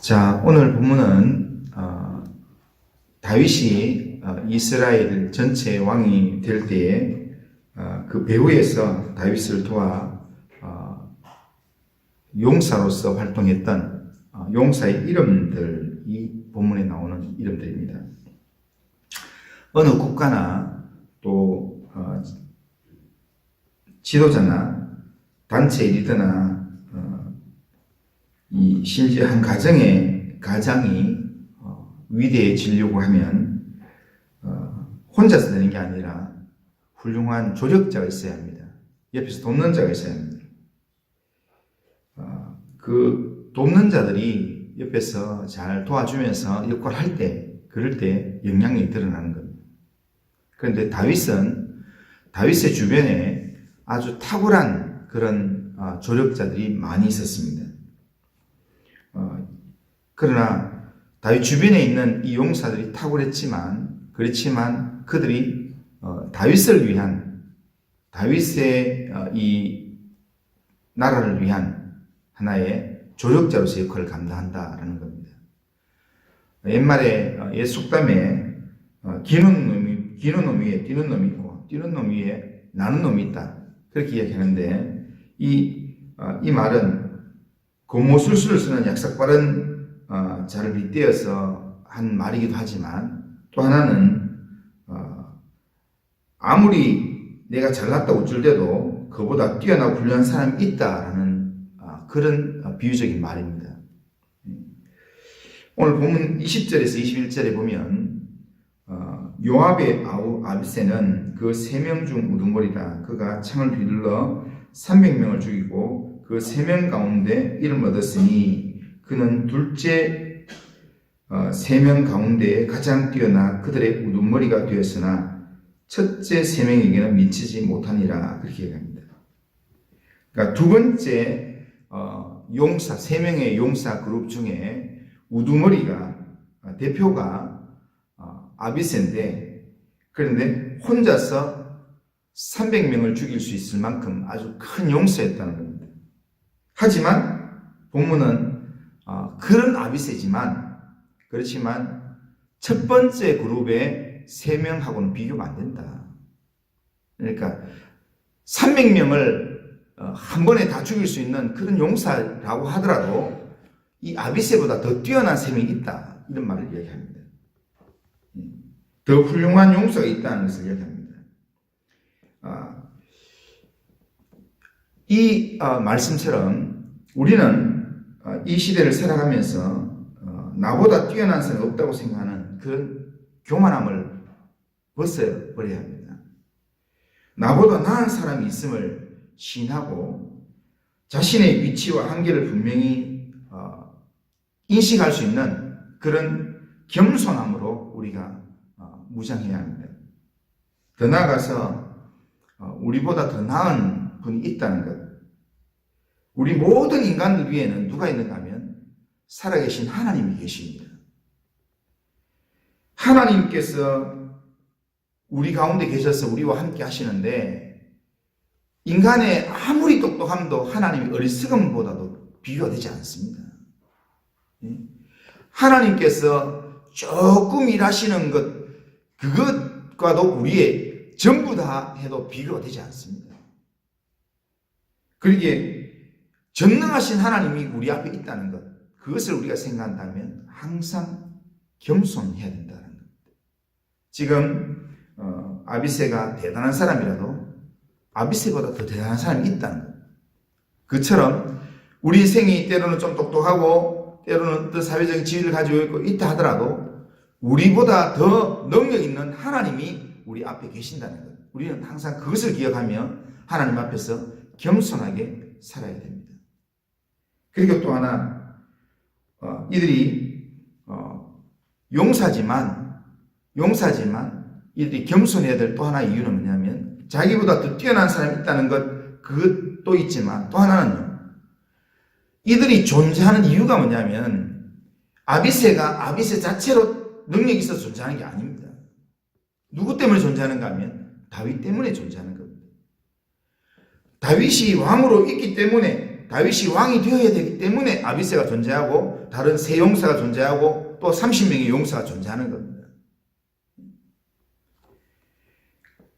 자, 오늘 본문은 어, 다윗이 어, 이스라엘 전체 왕이 될 때에 어, 그 배후에서 다윗을 도와 어, 용사로서 활동했던 어, 용사의 이름들 이 본문에 나오는 이름들입니다. 어느 국가나 또 어, 지도자나 단체 리더나 어, 이 심지어 한 가정의 가장이 어, 위대해지려고 하면 어, 혼자서 되는 게 아니라 훌륭한 조력자가 있어야 합니다. 옆에서 돕는 자가 있어야 합니다. 어, 그 돕는 자들이 옆에서 잘 도와주면서 역할을 할 때, 그럴 때 영향력이 드러나는 겁니다. 그런데 다윗은 다윗의 주변에 아주 탁월한 그런 어, 조력자들이 많이 있었습니다. 어, 그러나 다윗 주변에 있는 이 용사들이 탁월했지만 그렇지만 그들이 어, 다윗을 위한 다윗의 어, 이 나라를 위한 하나의 조력자로서 역할을 감당한다라는 겁니다. 옛말에 어, 옛 속담에 어, 기는 놈이 기는 놈 위에 뛰는 놈이 있고 뛰는 놈 위에 나는 놈이 있다 그렇게 이야기하는데 이, 어, 이 말은 고모술수를 쓰는 약삭빠른 어, 자를 빗대어서 한 말이기도 하지만 또 하나는 어, 아무리 내가 잘났다고 줄때도 그보다 뛰어나고 훌륭한 사람이 있다라는 어, 그런 어, 비유적인 말입니다. 오늘 본문 20절에서 21절에 보면 어, 요압의 아우 아비세는 그 세 명 중 우두머리다. 그가 창을 휘둘러 300명을 죽이고 그 세 명 가운데 이름을 얻었으니 그는 둘째 어, 세명 가운데 가장 뛰어나 그들의 우두머리가 되었으나 첫째 세 명에게는 미치지 못하니라 그렇게 얘기합니다. 그러니까 두 번째 어, 용사 세 명의 용사 그룹 중에 우두머리가 어, 대표가 어, 아비세인데 그런데 혼자서 300명을 죽일 수 있을 만큼 아주 큰 용사였다는 겁니다. 하지만 본문은 어, 그런 아비세지만 그렇지만 첫 번째 그룹의 세 명하고는 비교가 안 된다. 그러니까 300명을 어, 한 번에 다 죽일 수 있는 그런 용사라고 하더라도 이 아비세보다 더 뛰어난 세 명이 있다. 이런 말을 이야기합니다. 더 훌륭한 용사가 있다는 것을 이야기합니다. 아, 이 어, 말씀처럼 우리는 어, 이 시대를 살아가면서 어, 나보다 뛰어난 사람이 없다고 생각하는 그런 교만함을 벗어 버려야 합니다. 나보다 나은 사람이 있음을 시인하고 자신의 위치와 한계를 분명히 어, 인식할 수 있는 그런 겸손함으로 우리가 어, 무장해야 합니다. 더 나아가서 어, 우리보다 더 나은 분이 있다는 것. 우리 모든 인간들 위에는 누가 있는가 하면 살아계신 하나님이 계십니다. 하나님께서 우리 가운데 계셔서 우리와 함께 하시는데 인간의 아무리 똑똑함도 하나님의 어리석음보다도 비교가 되지 않습니다. 예? 하나님께서 조금 일하시는 것 그것과도 우리의 전부 다 해도 비교가 되지 않습니다. 그러기에 전능하신 하나님이 우리 앞에 있다는 것 그것을 우리가 생각한다면 항상 겸손해야 된다는 것. 지금 어, 아비세가 대단한 사람이라도 아비세보다 더 대단한 사람이 있다는 것. 그처럼 우리 인생이 때로는 좀 똑똑하고 때로는 또 사회적인 지위를 가지고 있고 있다 하더라도 우리보다 더 능력 있는 하나님이 우리 앞에 계신다는 것. 우리는 항상 그것을 기억하며 하나님 앞에서 겸손하게 살아야 됩니다. 그리고 또 하나 어, 이들이 어, 용사지만 용사지만 이들이 겸손해야 될 또 하나 이유는 뭐냐면 자기보다 더 뛰어난 사람이 있다는 것 그것도 있지만 또 하나는요. 이들이 존재하는 이유가 뭐냐면 아비세가 아비세 자체로 능력이 있어서 존재하는 게 아닙니다. 누구 때문에 존재하는가 하면 다윗 때문에 존재하는 다. 다윗이 왕으로 있기 때문에 다윗이 왕이 되어야 되기 때문에 아비세가 존재하고 다른 세 용사가 존재하고 또 30명의 용사가 존재하는 겁니다.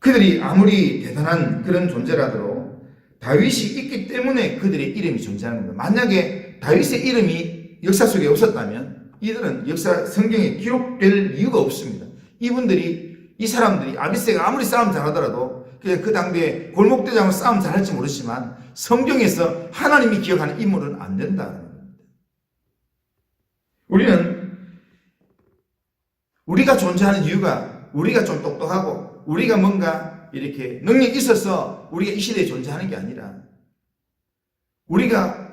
그들이 아무리 대단한 그런 존재라도 다윗이 있기 때문에 그들의 이름이 존재하는 겁니다. 만약에 다윗의 이름이 역사 속에 없었다면 이들은 역사 성경에 기록될 이유가 없습니다. 이분들이 이 사람들이 아비세가 아무리 싸움 잘하더라도 그냥 그 당대에 골목대장으로 싸움 잘할지 모르지만 성경에서 하나님이 기억하는 인물은 안 겁니다. 우리는 우리가 존재하는 이유가 우리가 좀 똑똑하고 우리가 뭔가 이렇게 능력이 있어서 우리가 이 시대에 존재하는 게 아니라 우리가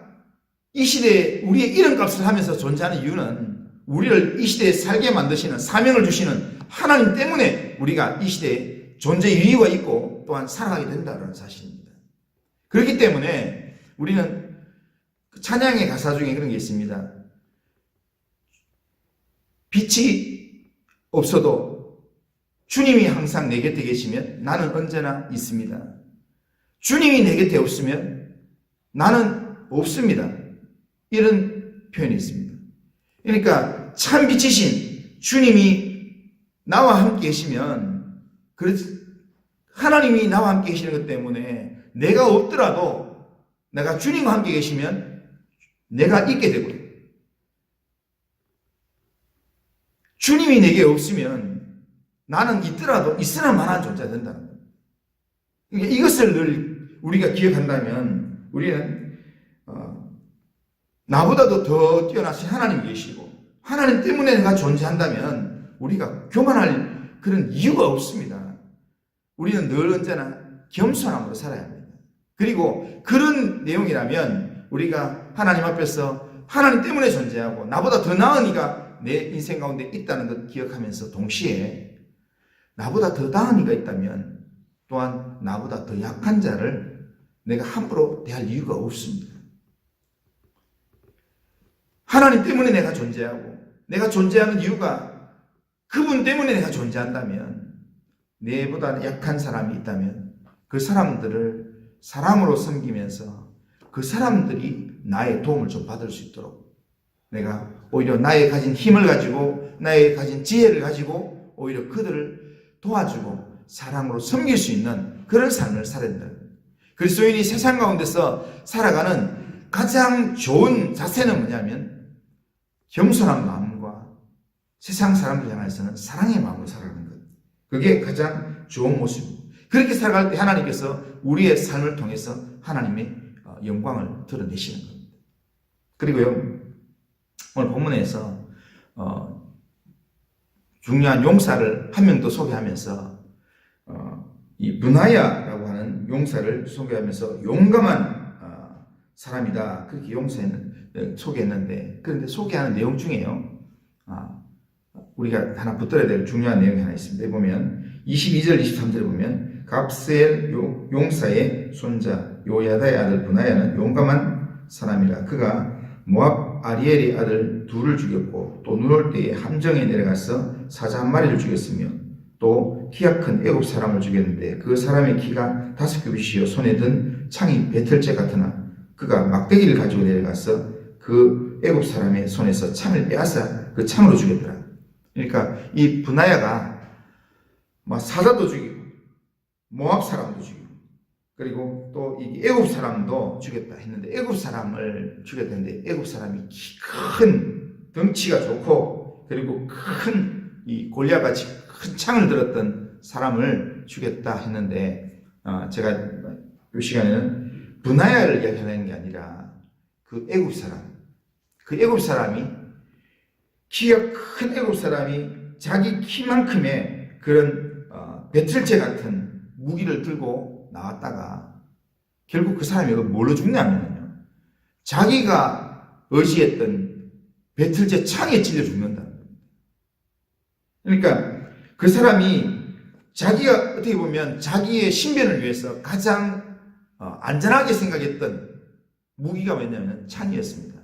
이 시대에 우리의 이름값을 하면서 존재하는 이유는 우리를 이 시대에 살게 만드시는 사명을 주시는 하나님 때문에 우리가 이 시대에 존재 이유가 있고 또한 살아가게 된다는 사실입니다. 그렇기 때문에 우리는 그 찬양의 가사 중에 그런 게 있습니다. 빛이 없어도 주님이 항상 내 곁에 계시면 나는 언제나 있습니다. 주님이 내 곁에 없으면 나는 없습니다. 이런 표현이 있습니다. 그러니까 참 빛이신 주님이 나와 함께 계시면 그렇지 하나님이 나와 함께 계시는 것 때문에 내가 없더라도 내가 주님과 함께 계시면 내가 있게 되고요. 주님이 내게 없으면 나는 있더라도 있으나 마나한 존재가 된다는 거예요. 그러니까 이것을 늘 우리가 기억한다면 우리는 어, 나보다도 더 뛰어나신 하나님이 계시고 하나님 때문에 내가 존재한다면 우리가 교만할 그런 이유가 없습니다. 우리는 늘 언제나 겸손함으로 살아야 합니다. 그리고 그런 내용이라면 우리가 하나님 앞에서 하나님 때문에 존재하고 나보다 더 나은 이가 내 인생 가운데 있다는 것 기억하면서 동시에 나보다 더 나은 이가 있다면 또한 나보다 더 약한 자를 내가 함부로 대할 이유가 없습니다. 하나님 때문에 내가 존재하고 내가 존재하는 이유가 그분 때문에 내가 존재한다면 내보다 약한 사람이 있다면 그 사람들을 사랑으로 섬기면서 그 사람들이 나의 도움을 좀 받을 수 있도록 내가 오히려 나의 가진 힘을 가지고 나의 가진 지혜를 가지고 오히려 그들을 도와주고 사랑으로 섬길 수 있는 그런 삶을 된다. 그리스도인이 세상 가운데서 살아가는 가장 좋은 자세는 뭐냐면 겸손한 마음과 세상 사람들 향해서는 사랑의 마음으로 살아가는 것. 그게 가장 좋은 모습입니다. 그렇게 살아갈 때 하나님께서 우리의 삶을 통해서 하나님의 어, 영광을 드러내시는 겁니다. 그리고요, 오늘 본문에서 어, 중요한 용사를 한 명 더 소개하면서 어, 이 문하야라고 하는 용사를 소개하면서 용감한 어, 사람이다 그렇게 용사는 소개했는데 그런데 소개하는 내용 중에요. 아, 우리가 하나 붙들어야 될 중요한 내용이 하나 있습니다. 보면 22절 23절에 보면 갑셀 용사의 손자 요야다의 아들 분하야는 용감한 사람이라 그가 모압 아리엘의 아들 둘을 죽였고 또 눈올 때에 함정에 내려가서 사자 한 마리를 죽였으며 또 키가 큰 애굽 사람을 죽였는데 그 사람의 키가 다섯 규빗이요 손에 든 창이 배틀째 같으나 그가 막대기를 가지고 내려가서 그 애굽 사람의 손에서 창을 빼앗아 그 창으로 죽였더라. 그러니까 이 분하야가 막 사자도 죽이고 모압 사람도 죽이고 그리고 또 이 애굽 사람도 죽였다 했는데 애굽 사람을 죽였는데 애굽 사람이 키큰 덩치가 좋고 그리고 큰 이 골리앗같이 큰 창을 들었던 사람을 죽였다 했는데 어, 제가 이 시간에는 분하야를 이야기하는 게 아니라 그 애굽 사람 그 애굽 사람이 키가 큰 애굽 사람이 자기 키만큼의 그런 어, 배틀체 같은 무기를 들고 나왔다가 결국 그 사람이 뭘로 죽냐면요. 자기가 의지했던 배틀체 창에 찔려 죽는다. 그러니까 그 사람이 자기가 어떻게 보면 자기의 신변을 위해서 가장 어, 안전하게 생각했던 무기가 뭐냐면 창이었습니다.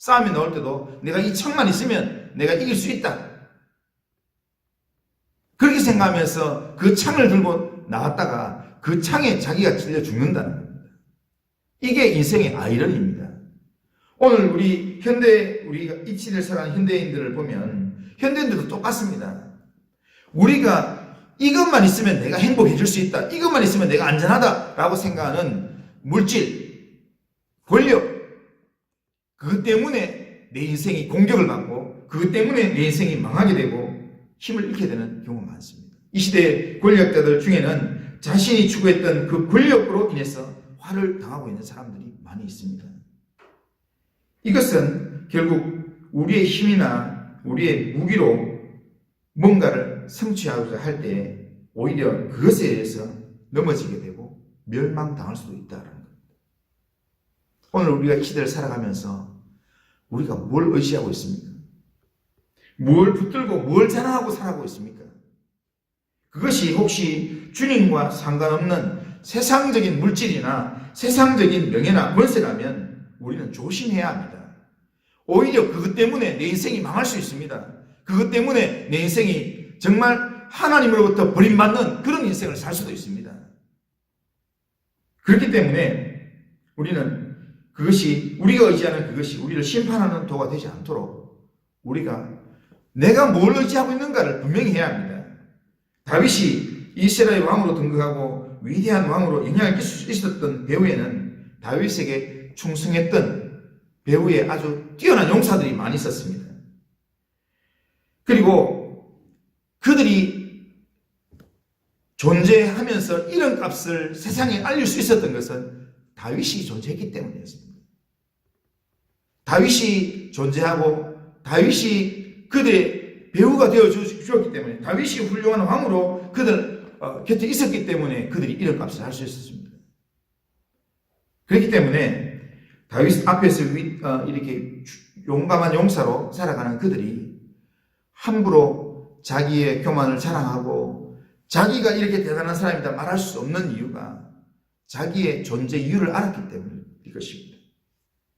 싸움이 나올 때도 내가 이 창만 있으면 내가 이길 수 있다. 그렇게 생각하면서 그 창을 들고 나왔다가 그 창에 자기가 찔려 죽는다는 겁니다. 이게 인생의 아이러니입니다. 오늘 우리 현대 우리가 이 시대를 살아가는 현대인들을 보면 현대인들도 똑같습니다. 우리가 이것만 있으면 내가 행복해질 수 있다. 이것만 있으면 내가 안전하다 라고 생각하는 물질, 권력, 그것 때문에 내 인생이 공격을 받고 그것 때문에 내 인생이 망하게 되고 힘을 잃게 되는 경우가 많습니다. 이 시대 권력자들 중에는 자신이 추구했던 그 권력으로 인해서 화를 당하고 있는 사람들이 많이 있습니다. 이것은 결국 우리의 힘이나 우리의 무기로 뭔가를 성취하고자 할 때 오히려 그것에 의해서 넘어지게 되고 멸망당할 수도 있다는 겁니다. 오늘 우리가 이 시대를 살아가면서 우리가 뭘 의지하고 있습니까? 뭘 붙들고 뭘 자랑하고 살아가고 있습니까? 그것이 혹시 주님과 상관없는 세상적인 물질이나 세상적인 명예나 권세라면 우리는 조심해야 합니다. 오히려 그것 때문에 내 인생이 망할 수 있습니다. 그것 때문에 내 인생이 정말 하나님으로부터 버림받는 그런 인생을 살 수도 있습니다. 그렇기 때문에 우리는 그것이 우리가 의지하는 그것이 우리를 심판하는 도가 되지 않도록 우리가 내가 뭘 의지하고 있는가를 분명히 해야 합니다. 다윗이 이스라엘 왕으로 등극하고 위대한 왕으로 영향을 끼칠 수 있었던 배후에는 다윗에게 충성했던 배후에 아주 뛰어난 용사들이 많이 있었습니다. 그리고 그들이 존재하면서 이런 값을 세상에 알릴 수 있었던 것은 다윗이 존재했기 때문이었습니다. 다윗이 존재하고 다윗이 그들의 배우가 되어 주었기 때문에 다윗이 훌륭한 왕으로 그들 어, 곁에 있었기 때문에 그들이 이런 값을 할 수 있었습니다. 그렇기 때문에 다윗 앞에서 위, 어, 이렇게 용감한 용사로 살아가는 그들이 함부로 자기의 교만을 자랑하고 자기가 이렇게 대단한 사람이다 말할 수 없는 이유가 자기의 존재 이유를 알았기 때문일 것입니다.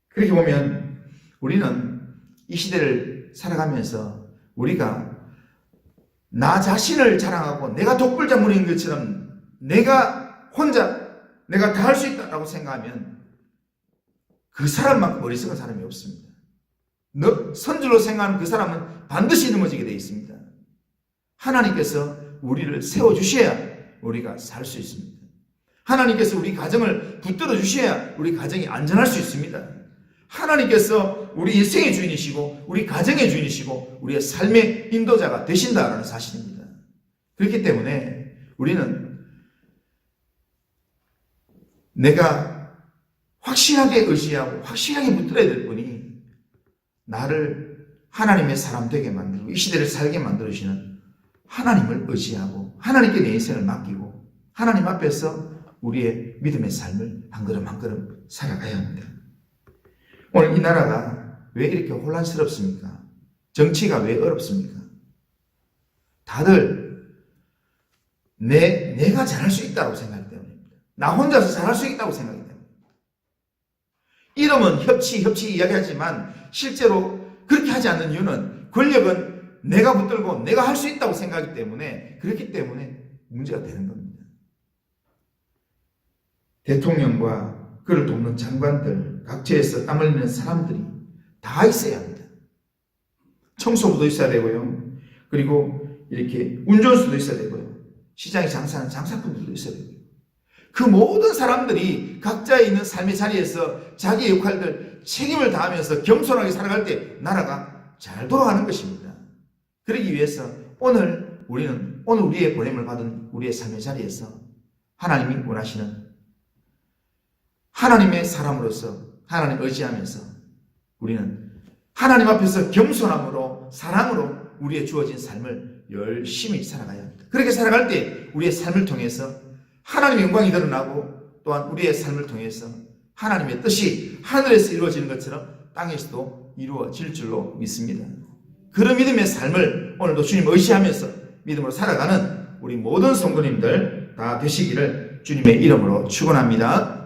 그렇게 보면 우리는 이 시대를 살아가면서 우리가 나 자신을 자랑하고 내가 독불장군인 것처럼 내가 혼자 내가 다 할 수 있다라고 생각하면 그 사람만큼 어리석은 사람이 없습니다. 너, 선줄로 생각하는 그 사람은 반드시 넘어지게 되어 있습니다. 하나님께서 우리를 세워주셔야 우리가 살 수 있습니다. 하나님께서 우리 가정을 붙들어 주셔야 우리 가정이 안전할 수 있습니다. 하나님께서 우리 인생의 주인이시고 우리 가정의 주인이시고 우리의 삶의 인도자가 되신다라는 사실입니다. 그렇기 때문에 우리는 내가 확실하게 의지하고 확실하게 붙들어야 될 분이 나를 하나님의 사람 되게 만들고 이 시대를 살게 만들어주시는 하나님을 의지하고 하나님께 내 인생을 맡기고 하나님 앞에서 우리의 믿음의 삶을 한 걸음 한 걸음 살아가야 합니다. 오늘 이 나라가 왜 이렇게 혼란스럽습니까? 정치가 왜 어렵습니까? 다들 내, 내가 잘할 수 있다고 생각하기 때문입니다. 나 혼자서 잘할 수 있다고 생각하기 때문입니다. 이름은 협치, 협치 이야기하지만 실제로 그렇게 하지 않는 이유는 권력은 내가 붙들고 내가 할 수 있다고 생각하기 때문에 그렇기 때문에 문제가 되는 겁니다. 대통령과 그를 돕는 장관들, 각처에서 땀 흘리는 사람들이 다 있어야 합니다. 청소부도 있어야 되고요. 그리고 이렇게 운전수도 있어야 되고요. 시장에 장사하는 장사꾼들도 있어야 되고요. 그 모든 사람들이 각자의 있는 삶의 자리에서 자기의 역할들 책임을 다하면서 겸손하게 살아갈 때 나라가 잘 돌아가는 것입니다. 그러기 위해서 오늘 우리는 오늘 우리의 보냄을 받은 우리의 삶의 자리에서 하나님이 원하시는 하나님의 사람으로서 하나님 의지하면서 우리는 하나님 앞에서 겸손함으로 사랑으로 우리의 주어진 삶을 열심히 살아가야 합니다. 그렇게 살아갈 때 우리의 삶을 통해서 하나님의 영광이 드러나고 또한 우리의 삶을 통해서 하나님의 뜻이 하늘에서 이루어지는 것처럼 땅에서도 이루어질 줄로 믿습니다. 그런 믿음의 삶을 오늘도 주님 의지하면서 믿음으로 살아가는 우리 모든 성도님들 다 되시기를 주님의 이름으로 축원합니다.